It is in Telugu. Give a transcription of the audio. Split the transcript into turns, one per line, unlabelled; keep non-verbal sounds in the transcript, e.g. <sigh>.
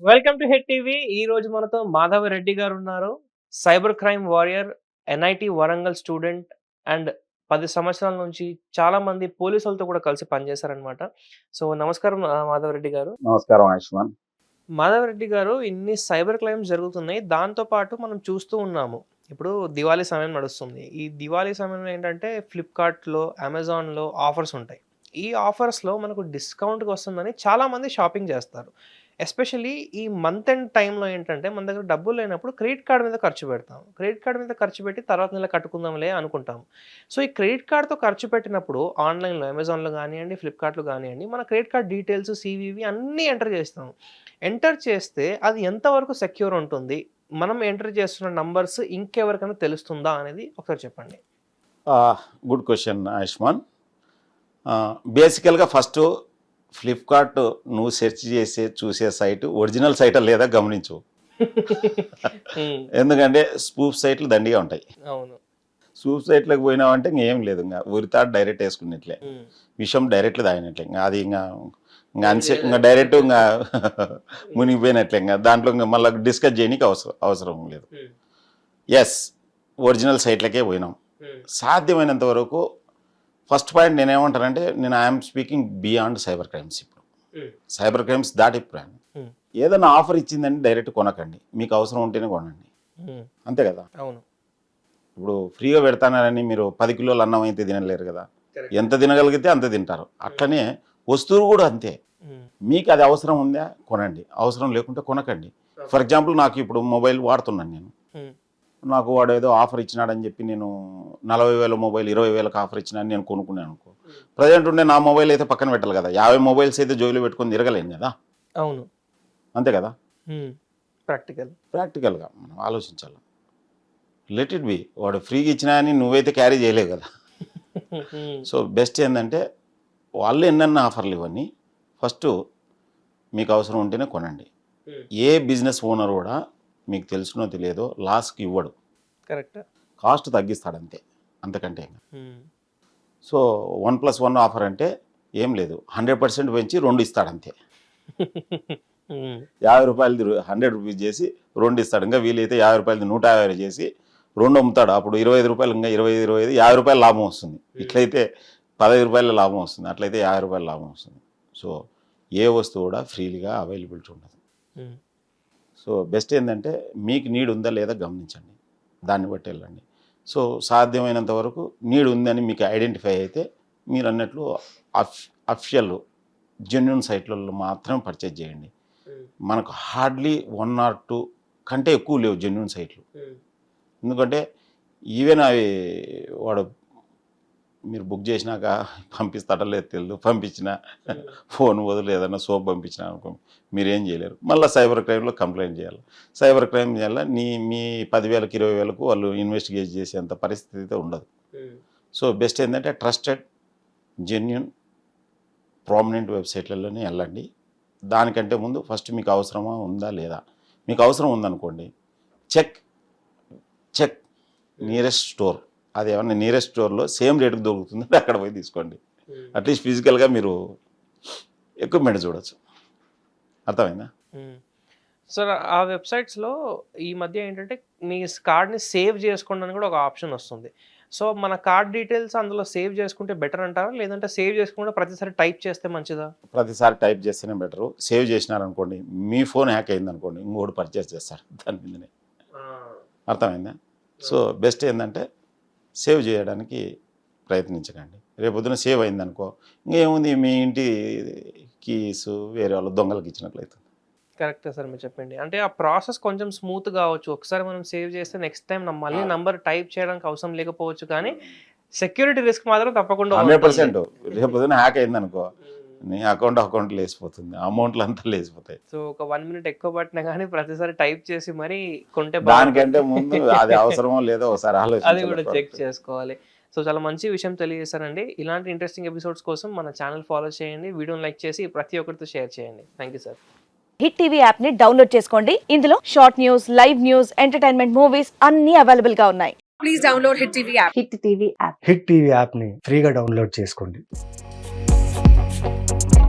Welcome to head TV. ఈ రోజు మనతో మాధవ రెడ్డి గారు ఉన్నారు. Cyber crime warrior NIT Warangal student and పది సంవత్సరాల నుంచి చాలా మంది పోలీసులతో కూడా కలిసి పనిచేశారనమాట సో నమస్కారం ఆ, మాధవ రెడ్డి గారు.
నమస్కారం ఆయుష్మాన్.
మాధవ రెడ్డి గారు ఇన్ని సైబర్ క్రైమ్స్ జరుగుతున్నాయి. దాంతో పాటు మనం చూస్తూ ఉన్నాము. ఇప్పుడు దివాళీ సమయం నడుస్తుంది. ఈ దివాళీ సమయంలో ఏంటంటే ఫ్లిప్కార్ట్లో అమెజాన్లో ఆఫర్స్ ఉంటాయి. ఈ ఆఫర్స్లో మనకు డిస్కౌంట్కి వస్తుందని చాలామంది షాపింగ్ చేస్తారు. ఎస్పెషల్లీ ఈ మంత్ ఎండ్ టైంలో ఏంటంటే మన దగ్గర డబ్బులు లేనప్పుడు క్రెడిట్ కార్డ్ మీద ఖర్చు పెడతాం. క్రెడిట్ కార్డ్ మీద ఖర్చు పెట్టి తర్వాత నెల కట్టుకుందాంలే అనుకుంటాం. సో ఈ క్రెడిట్ కార్డ్తో ఖర్చు పెట్టినప్పుడు ఆన్లైన్లో అమెజాన్లో కానివ్వండి ఫ్లిప్కార్ట్లో కానివ్వండి మన క్రెడిట్ కార్డ్ డీటెయిల్స్ సివివి అన్నీ ఎంటర్ చేస్తాం. ఎంటర్ చేస్తే అది ఎంతవరకు సెక్యూర్ ఉంటుంది? మనం ఎంటర్ చేస్తున్న నంబర్స్ ఇంకెవరికైనా తెలుస్తుందా అనేది ఒకసారి చెప్పండి.
Good question Ayushman. బేసికల్గా ఫస్ట్ ఫ్లిప్కార్ట్ నువ్వు సెర్చ్ చేసే చూసే సైట్ ఒరిజినల్ సైట్ లేదా గమనించు. <laughs> ఎందుకంటే స్పూఫ్ సైట్లు దండిగా ఉంటాయి.
అవును.
స్పూఫ్ సైట్లకు పోయినావంటే ఇంకేం లేదు ఇంకా ఉరితా డైరెక్ట్ వేసుకున్నట్లే విషయం డైరెక్ట్ తాగినట్లే ఇంకా అది ఇంకా ఇంకా అన్సే ఇంకా డైరెక్ట్ ఇంకా <laughs> మునిగిపోయినట్లే ఇంకా దాంట్లో ఇంకా మళ్ళీ డిస్కస్ చేయడానికి అవసరం అవసరం లేదు. ఎస్ ఒరిజినల్ సైట్లకే పోయినాం. సాధ్యమైనంత వరకు ఫస్ట్ పాయింట్ నేనేమంటానంటే నేను I'm speaking beyond cyber crimes ఇప్పుడు. సైబర్ క్రైమ్స్ దాటి ప్లాన్
Hmm.
ఏదైనా ఆఫర్ ఇచ్చిందంటే డైరెక్ట్ కొనకండి. మీకు అవసరం ఉంటేనే కొనండి.
ఉమ్,
అంతే కదా?
అవును.
ఇప్పుడు ఫ్రీగా పెడతానని మీరు పది కిలోలు అన్నం అయితే తినలేరు కదా. ఎంత తినగలిగితే అంత తింటారు. అట్లనే వస్తువులు కూడా అంతే.
ఉమ్,
మీకు అది అవసరం ఉందా? కొనండి. అవసరం లేకుంటే కొనకండి. ఫర్ ఎగ్జాంపుల్ నాకు ఇప్పుడు మొబైల్ వాడుతున్నాను నేను. నాకు వాడు ఏదో ఆఫర్ ఇచ్చినాడని చెప్పి నేను నలభై వేల మొబైల్ ఇరవై వేలకు ఆఫర్ ఇచ్చినాడని నేను కొనుక్కున్నాను అనుకో. ప్రజెంట్ ఉండే నా మొబైల్ అయితే పక్కన పెట్టాలి కదా. యాభై మొబైల్స్ అయితే జోలిలో పెట్టుకొని తిరగలేను కదా.
అవును.
అంతే కదా?
ప్రాక్టికల్
ప్రాక్టికల్గా మనం ఆలోచించాలి. లెట్ ఇట్ బి వాడు ఫ్రీగా ఇచ్చినా అని నువ్వైతే క్యారీ చేయలేవు కదా. <laughs> సో బెస్ట్ ఏంటంటే వాళ్ళు ఎన్నెన్న ఆఫర్లు ఇవన్నీ ఫస్ట్ మీకు అవసరం ఉంటేనే కొనండి. ఏ బిజినెస్ ఓనర్ కూడా మీకు తెలుసునో తెలియదో లాస్కి ఇవ్వడు.
కరెక్ట్.
కాస్ట్ తగ్గిస్తాడు అంతే అంతకంటే. So one plus one offer అంటే ఏం లేదు. హండ్రెడ్ పర్సెంట్ పెంచి రెండు ఇస్తాడు అంతే <laughs> యాభై రూపాయలది హండ్రెడ్ రూపీస్ చేసి రెండు ఇస్తాడు. ఇంకా వీలైతే యాభై రూపాయలది నూట యాభై చేసి రెండు అమ్ముతాడు. అప్పుడు ఇరవై ఐదు రూపాయలు ఇంకా ఇరవై ఐదు ఇరవై ఐదు యాభై రూపాయలు లాభం వస్తుంది. ఇట్లయితే పదహైదు రూపాయల లాభం వస్తుంది. అట్లయితే యాభై రూపాయల లాభం వస్తుంది. సో ఏ వస్తువు కూడా ఫ్రీగా అవైలబిలిటీ ఉండదు. సో బెస్ట్ ఏంటంటే మీకు నీడ్ ఉందా లేదా గమనించండి. దాన్ని బట్టి వెళ్ళండి. సో సాధ్యమైనంత వరకు నీడ్ ఉందని మీకు ఐడెంటిఫై అయితే మీరు అన్నట్లు అఫ్ అఫిషియల్ జెన్యున్ సైట్లలో మాత్రమే పర్చేజ్ చేయండి. మనకు హార్డ్లీ వన్ ఆర్ టూ కంటే ఎక్కువ లేవు జెన్యున్ సైట్లు. ఎందుకంటే ఈవెన్ అవి వాడు మీరు బుక్ చేసినాక పంపిస్తాడో లేదు తెలియదు పంపించిన ఫోన్ వదిలేదన్నా సోప్ పంపించిన అనుకో మీరేం చేయలేరు. మళ్ళీ సైబర్ క్రైమ్లో కంప్లైంట్ చేయాలి. సైబర్ క్రైమ్ చేయాలి నీ మీ పదివేలకు ఇరవై వేలకు వాళ్ళు ఇన్వెస్టిగేట్ చేసేంత పరిస్థితి అయితే ఉండదు. సో బెస్ట్ ఏంటంటే ట్రస్టెడ్ జెన్యున్ ప్రామినెంట్ వెబ్సైట్లలోనే వెళ్ళండి. దానికంటే ముందు ఫస్ట్ మీకు అవసరమా ఉందా లేదా? మీకు అవసరం ఉందనుకోండి చెక్ చెక్ నియరెస్ట్ స్టోర్. అది ఏమన్నా నియరెస్ట్ స్టోర్లో సేమ్ రేటుకు దొరుకుతుంది అక్కడ పోయి తీసుకోండి. అట్లీస్ట్ ఫిజికల్గా మీరు ఎక్విప్మెంట్ చూడొచ్చు. అర్థమైందా?
సార్ ఆ వెబ్సైట్స్లో ఈ మధ్య ఏంటంటే మీ కార్డ్ని సేవ్ చేసుకోండి అని కూడా ఒక ఆప్షన్ వస్తుంది. సో మన కార్డ్ డీటెయిల్స్ అందులో సేవ్ చేసుకుంటే బెటర్ అంటారా? లేదంటే సేవ్ చేసుకుంటే ప్రతిసారి టైప్ చేస్తే మంచిదా?
ప్రతిసారి టైప్ చేస్తేనే బెటరు సేవ్ చేసినారనుకోండి మీ ఫోన్ హ్యాక్ అయింది అనుకోండి ఇంకోటి పర్చేస్ చేస్తారు. దాని మీదనే. అర్థమైందా? సో బెస్ట్ ఏంటంటే సేవ్ చేయడానికి ప్రయత్నించకండి. రేపొద్దున సేవ్ అయిందనుకో ఇంకేముంది మీ ఇంటి కీస్ వేరే వాళ్ళు దొంగలకు ఇచ్చినట్లయితే
కరెక్టే సార్ మీరు చెప్పండి అంటే ఆ ప్రాసెస్ కొంచెం స్మూత్ కావచ్చు. ఒకసారి మనం సేవ్ చేస్తే నెక్స్ట్ టైం మళ్ళీ నంబర్ టైప్ చేయడానికి అవసరం లేకపోవచ్చు కానీ సెక్యూరిటీ రిస్క్ మాత్రం తప్పకుండా
హండ్రెడ్. పర్సెంట్. రేపొద్దున హ్యాక్ అయిందనుకో నీ అకౌంట్ అకౌంట్ లేసిపోతుంది అమౌంట్లు అంతా లేసిపోతాయి
సో ఒక వన్ మినిట్ ఎక్కువ పట్టినా కానీ ప్రతిసారి టైప్ చేసి మరి కొంటే
దానికంటే ముందు అది అవసరమో లేదో ఒకసారి
అది కూడా చెక్ చేసుకోవాలి. సో చాలా మంచి విషయం తెలియజేశారండి. ఇలాంటి ఇంట్రెస్టింగ్ ఎపిసోడ్స్ కోసం మన ఛానల్ ఫాలో చేయండి. వీడియోని లైక్ చేసి ప్రతి ఒక్కరితో షేర్ చేయండి. Thank you sir
hit TV యాప్ని డౌన్లోడ్ చేసుకోండి. ఇందులో short news live news entertainment movies అన్ని అవైలబుల్గా ఉన్నాయి.
Please download Hit TV app.
Hit TV app
hit TV యాప్ని ఫ్రీగా డౌన్లోడ్ చేసుకోండి. Bye.